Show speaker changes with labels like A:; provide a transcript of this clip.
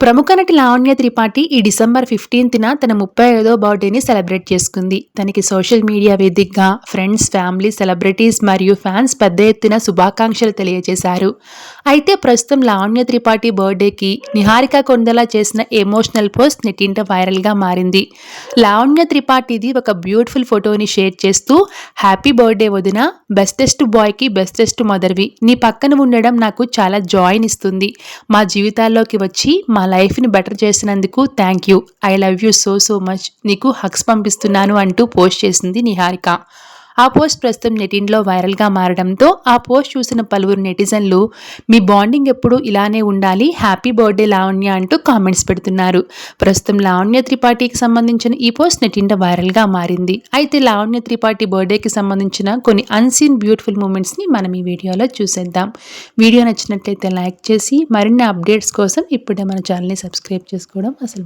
A: ప్రముఖ నటి లావణ్య త్రిపాఠి ఈ డిసెంబర్ ఫిఫ్టీన్త్న తన ముప్పై ఐదో బర్త్డేని సెలబ్రేట్ చేసుకుంది. తనకి సోషల్ మీడియా వేదికగా ఫ్రెండ్స్ ఫ్యామిలీ సెలబ్రిటీస్ మరియు ఫ్యాన్స్ పెద్ద ఎత్తున శుభాకాంక్షలు తెలియజేశారు. అయితే ప్రస్తుతం లావణ్య త్రిపాఠి బర్త్డేకి నిహారిక కొందలా చేసిన ఎమోషనల్ పోస్ట్ నెట్టింట వైరల్గా మారింది. లావణ్య త్రిపాఠిది ఒక బ్యూటిఫుల్ ఫోటోని షేర్ చేస్తూ హ్యాపీ బర్త్డే వదిన బెస్టెస్ట్ బాయ్కి బెస్టెస్ట్ మదర్వి. నీ పక్కన ఉండడం నాకు చాలా జాయిన్ ఇస్తుంది మా జీవితాల్లోకి వచ్చి మా లైఫ్ని బెటర్ చేసినందుకు thank you I love you so so much నీకు హక్స్ పంపిస్తున్నాను అంటూ పోస్ట్ చేసింది నిహారిక. ఆ పోస్ట్ ప్రస్తుతం నెటిన్లో వైరల్గా మారడంతో ఆ పోస్ట్ చూసిన పలువురు నెటిజన్లు మీ బాండింగ్ ఎప్పుడు ఇలానే ఉండాలి హ్యాపీ బర్త్డే లావణ్య అంటూ కామెంట్స్ పెడుతున్నారు. ప్రస్తుతం లావణ్య త్రిపాఠికి సంబంధించిన ఈ పోస్ట్ నెటింట వైరల్గా మారింది. అయితే లావణ్య త్రిపాఠి బర్త్డేకి సంబంధించిన కొన్ని అన్సీన్ బ్యూటిఫుల్ మూమెంట్స్ని మనం ఈ వీడియోలో చూసేద్దాం. వీడియో నచ్చినట్లయితే లైక్ చేసి మరిన్ని అప్డేట్స్ కోసం ఇప్పుడే మన ఛానల్ని సబ్స్క్రైబ్ చేసుకోవడం అసలు